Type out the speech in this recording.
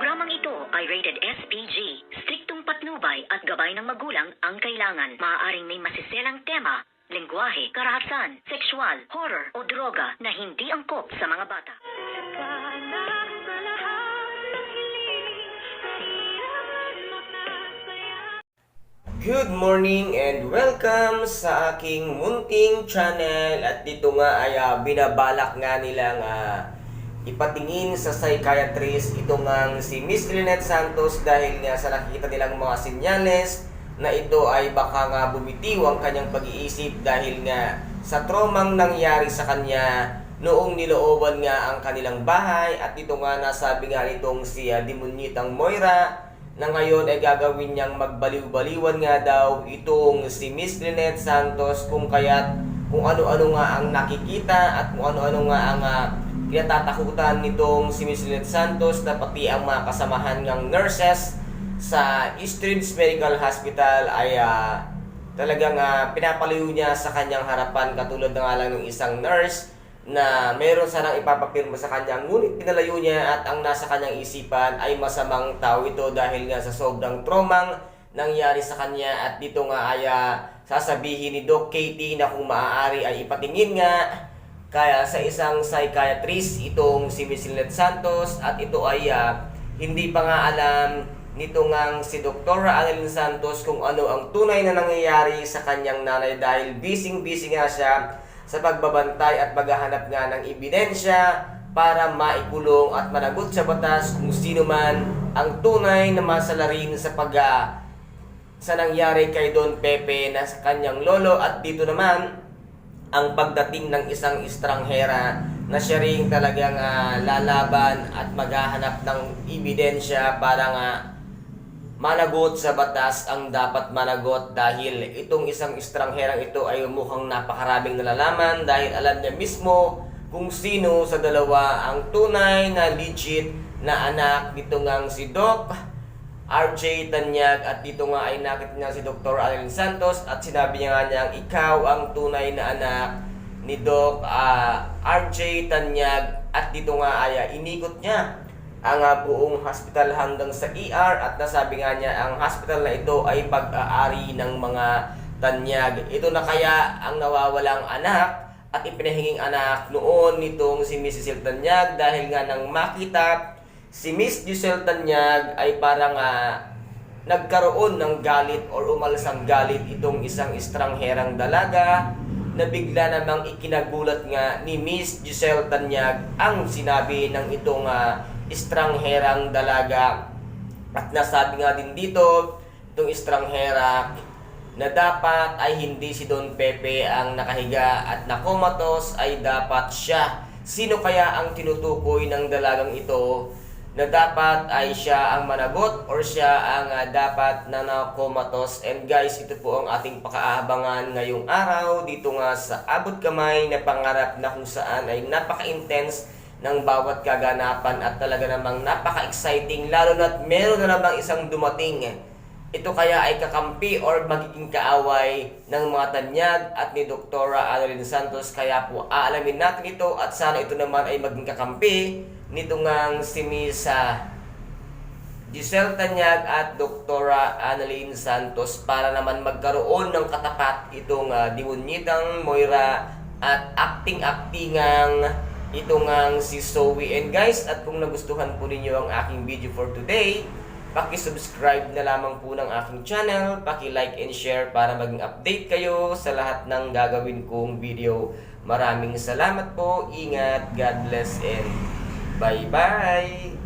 programang ito ay rated SPG. Striktong patnubay at gabay ng magulang ang kailangan. Maaaring may masiselang tema, lengguwahe, karahasan, sexual, horror o droga na hindi angkop sa mga bata. Good morning and welcome sa aking munting channel at dito nga ay ah, binabalak nga nilang ah, ipatingin sa psychiatrist ito nga si Miss Lynette Santos dahil nga sa nakikita nilang mga sinyales na ito ay baka nga bumitiw ang kanyang pag-iisip dahil nga sa tromang nangyari sa kanya noong nilooban nga ang kanilang bahay. At ito nga nasabi nga nitong si uh, Moira na ngayon ay gagawin niyang magbaliw-baliwan nga daw itong si Miss Lynette Santos kung kaya't kung ano-ano nga ang nakikita at kung ano-ano nga ang uh, kinatatakutan nitong si Miss Lynette Santos na pati ang mga kasamahan ng nurses sa Eastridge Medical Hospital ay ah, talagang uh, pinapalayo niya sa kanyang harapan. Katulad na nga lang ng isang nurse na meron sanang ipapapirma sa kanya. Ngunit pinalayo niya at ang nasa kanyang isipan ay masamang tao ito dahil nga sa sobrang tromang nangyari sa kanya. At dito nga ay ah, sasabihin ni Doc Katie na kung maaari ay ipatingin nga kaya sa isang psychiatrist itong si Miss Lynette Santos at ito ay ah, hindi pa nga alam nito ngang si Dr. Annalyn Santos kung ano ang tunay na nangyayari sa kanyang nanay dahil busy-busy nga siya sa pagbabantay at paghahanap nga ng ebidensya para maikulong at managot sa batas kung sino man ang tunay na masalarin sa pag ah, sa nangyari kay Don Pepe na sa kanyang lolo at dito naman ang pagdating ng isang estranghera na siya rin talagang ah, lalaban at maghahanap ng ebidensya para nga managot sa batas ang dapat managot dahil itong isang estrangherang ito ay mukhang napakaraming nalalaman dahil alam niya mismo kung sino sa dalawa ang tunay na legit na anak nito ngang si Doc RJ Tanyag at dito nga ay nakita niya si Dr. Allen Santos at sinabi niya nga niyang ikaw ang tunay na anak ni Doc ah, RJ Tanyag at dito nga ay ah, inikot niya ang ah, buong hospital hanggang sa ER at nasabi nga niya ang hospital na ito ay pag-aari ng mga tanyag. Ito na kaya ang nawawalang anak at ipinahinging anak noon nitong si Mrs. Tanyag dahil nga nang makita si Miss Giselle Tanyag ay parang ah, nagkaroon ng galit or umalas ang galit itong isang estrangherang dalaga na bigla namang ikinagulat nga ni Miss Giselle Tanyag ang sinabi ng itong ah, estrangherang dalaga at nasabi nga din dito itong estranghera na dapat ay hindi si Don Pepe ang nakahiga at nakomatos ay dapat siya. Sino kaya ang tinutukoy ng dalagang ito na dapat ay siya ang managot or siya ang ah, dapat na nakomatos? And guys, ito po ang ating pakaabangan ngayong araw dito nga sa abot kamay na pangarap na kung saan ay napaka-intense ng bawat kaganapan at talaga namang napaka-exciting lalo na't meron na namang isang dumating ito kaya ay kakampi or magiging kaaway ng mga tanyag at ni Dr. Annalyn Santos. Kaya po aalamin natin ito at sana ito naman ay maging kakampi nito ngang si Miss ah, Giselle Tanyag at Dr. Annalyn Santos para naman magkaroon ng katapat itong uh, Dimunyitang Moira at acting-actingang ito ngang si Zoe. And guys, at kung nagustuhan po ninyo ang aking video for today, Paki-subscribe na lamang po ng aking channel, paki-like and share para maging update kayo sa lahat ng gagawin kong video. Maraming salamat po, ingat, God bless and Bye bye.